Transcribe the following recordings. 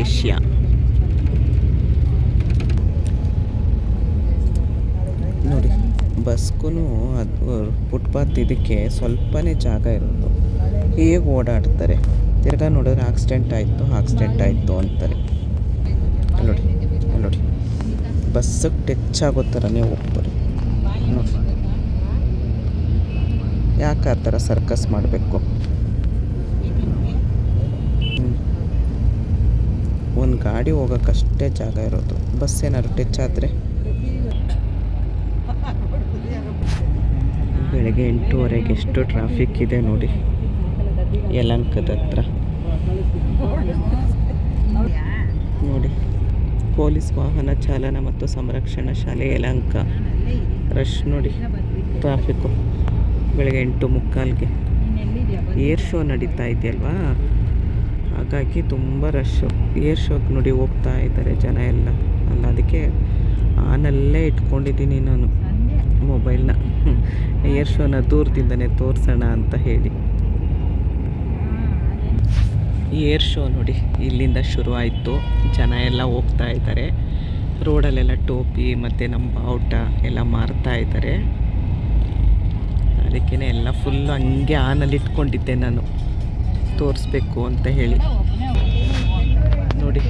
Asia ನೋಡಿ ಬಸ್ಗೂ ಅದು footpath ಇದಕ್ಕೆ ಸ್ವಲ್ಪನೇ ಜಾಗ ಇರೋದು. ಹೇಗೆ ಓಡಾಡ್ತಾರೆ? ತಿರ್ಗಾ ನೋಡಿದ್ರೆ ಆಕ್ಸಿಡೆಂಟ್ ಆಯಿತು ಆಕ್ಸಿಡೆಂಟ್ ಆಯಿತು ಅಂತಾರೆ. ನೋಡಿ ನೋಡಿ. ಬಸ್ಸಿಗೆ ಟಚ್ ಆಗೋ ಥರನೇ ಹೋಗ್ತಾರೆ ನೋಡಿ. ಯಾಕೆ ಆ ಥರ ಸರ್ಕಸ್ ಮಾಡಬೇಕು? ಗಾಡಿ ಹೋಗೋಕ್ಕಷ್ಟೇ ಜಾಗ ಇರೋದು. ಬಸ್ ಏನಾದ್ರು ಟಚ್ ಆದರೆ? ಬೆಳಗ್ಗೆ ಎಂಟೂವರೆಗೆ ಎಷ್ಟು ಟ್ರಾಫಿಕ್ ಇದೆ ನೋಡಿ. ಯಲಂಕದ ಹತ್ರ. ನೋಡಿ, ಪೊಲೀಸ್ ವಾಹನ ಚಾಲನ ಮತ್ತು ಸಂರಕ್ಷಣಾ ಶಾಲೆ ಯಲಂಕ ರಶ್ ನೋಡಿ ಟ್ರಾಫಿಕ್ಕು ಬೆಳಗ್ಗೆ ಎಂಟು ಮುಕ್ಕಾಲ್ಗೆ. ಏರ್ ಶೋ ನಡೀತಾ ಇದೆಯಲ್ವಾ? ಹಾಗಾಗಿ ತುಂಬ ರಶ್ ಏರ್ ಶೋಕ್ ನೋಡಿ ಹೋಗ್ತಾ ಇದ್ದಾರೆ ಜನ ಎಲ್ಲ. ಅಲ್ಲ, ಅದಕ್ಕೆ ಆನಲ್ಲೇ ಇಟ್ಕೊಂಡಿದ್ದೀನಿ ನಾನು. ಮೊಬೈಲ್ನ ಏರ್ ಶೋನ ದೂರದಿಂದನೇ ತೋರಿಸೋಣ ಅಂತ ಹೇಳಿ. ಏರ್ ಶೋ ನೋಡಿ ಇಲ್ಲಿಂದ ಶುರು ಆಯಿತು ಜನ ಎಲ್ಲ ಹೋಗ್ತಾ ಇದ್ದಾರೆ. ರೋಡಲ್ಲೆಲ್ಲ ಟೋಪಿ ಮತ್ತು ನಮ್ಮ ಬಾವುಟ ಎಲ್ಲ ಮಾರ್ತಾ ಇದ್ದಾರೆ. ಅದಕ್ಕೇ ಎಲ್ಲ ಫುಲ್ ಹಂಗೆ ಆನಲ್ಲಿ ಇಟ್ಕೊಂಡಿದ್ದೆ ನಾನು. ತೋರಿಸ್ಬೇಕು ಅಂತ ಹೇಳಿ. ನೋಡಿ,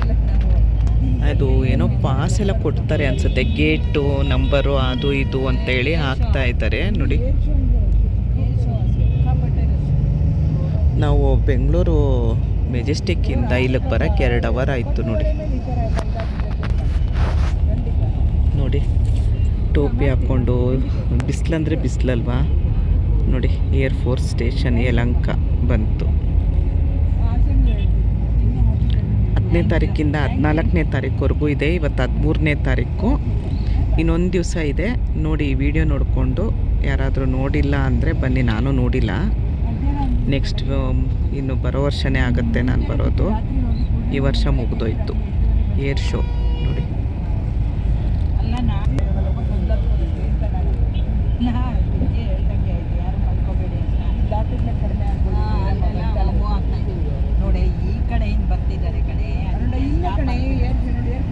ಅದು ಏನೋ ಪಾಸ್ ಎಲ್ಲ ಕೊಡ್ತಾರೆ ಅನ್ಸುತ್ತೆ. ಗೇಟು ನಂಬರು ಅದು, ಇದು ಅಂತ ಹೇಳಿ ಹಾಕ್ತಾ ಇದ್ದಾರೆ. ನೋಡಿ. ನಾವು ಬೆಂಗಳೂರು ಮೆಜೆಸ್ಟಿಕ್ಕಿಂದ ಇಲ್ಲಿಗೆ ಬರೋಕ್ಕೆ ಎರಡು ಅವರ್ ಆಯಿತು ನೋಡಿ. ನೋಡಿ, ಟೋಪಿ ಹಾಕ್ಕೊಂಡು, ಬಿಸಿಲಂದರೆ ಬಿಸಿಲಲ್ವಾ? ನೋಡಿ ಏರ್ ಫೋರ್ಸ್ ಸ್ಟೇಷನ್ ಯಲಂಕ ಬಂತು. ಹತ್ತನೇ ತಾರೀಕಿಂದ ಹದಿನಾಲ್ಕನೇ ತಾರೀಕುವರೆಗೂ ಇದೆ. ಇವತ್ತು ಹದಿಮೂರನೇ ತಾರೀಕು. ಇನ್ನೊಂದು ದಿವಸ ಇದೆ. ನೋಡಿ ಈ ವಿಡಿಯೋ ನೋಡಿಕೊಂಡು ಯಾರಾದರೂ ನೋಡಿಲ್ಲ ಅಂದರೆ ಬನ್ನಿ, ನಾನು ನೋಡಿಲ್ಲ. ನೆಕ್ಸ್ಟ್ ಇನ್ನು ಬರೋ ವರ್ಷನೇ ಆಗುತ್ತೆ ನಾನು ಬರೋದು. ಈ ವರ್ಷ ಮುಗಿದೋಯ್ತು. Air show. ನೋಡಿ ನೋಡಿ ಈ ಕಡೆಯಿಂದ ಬರ್ತಿದ್ದಾರೆ ಕಡೆ ಇಲ್ಲ ಕಡೆ ನೋಡಿ ಈ ಕಡೆಯಿಂದ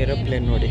ಏರೋಪ್ಲೇನ್ ನೋಡಿ.